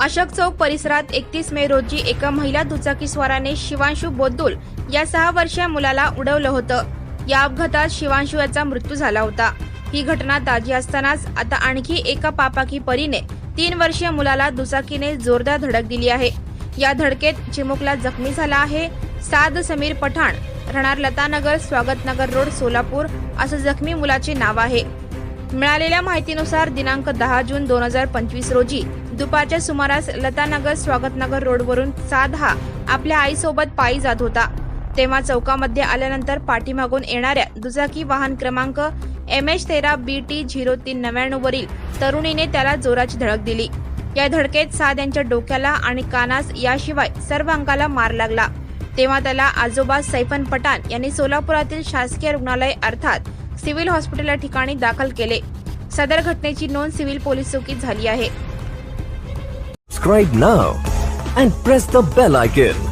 अशोक चौक परिसरात एकतीस मे रोजी एका महिला दुचाकीस्वाराने शिवांशू बोद्दुल या सहा वर्षीय मुलाला उडवलं होतं. या अपघातात शिवांशू याचा मृत्यू झाला होता. ही घटना ताजी असतानाच आता आणखी एका पापाकी परीने तीन वर्षीय मुलाला दुचाकीने जोरदार धडक दिली आहे. या धडकेत चिमुकला जखमी झाला आहे. साद समीर पठाण राहणार लतानगर स्वागतनगर रोड सोलापूर असं जखमी मुलाचे नाव आहे. मिळालेल्या माहितीनुसार दिनांक दहा जून दोन हजार पंचवीस रोजी दुपारच्या सुमारास लतानगर स्वागतनगर रोडवरून साध हा आपल्या आईसोबत पायी जात होता. तेव्हा चौकामध्ये आल्यानंतर पाठीमागून येणाऱ्या दुचाकी वाहन क्रमांक एम एच तेरा बी टी झिरो तीन नव्याण्णव वरील तरुणीने त्याला जोराची धडक दिली. या धडकेत साद यांच्या डोक्याला आणि कानास याशिवाय सर्व अंगाला मार लागला. तेव्हा त्याला आजोबा सैफन पठाण यांनी सोलापुरातील शासकीय रुग्णालय अर्थात सिव्हिल हॉस्पिटल या ठिकाणी दाखल केले. सदर घटनेची नोंद सिव्हिल पोलीस चौकीत झाली आहे. Subscribe now and press the bell icon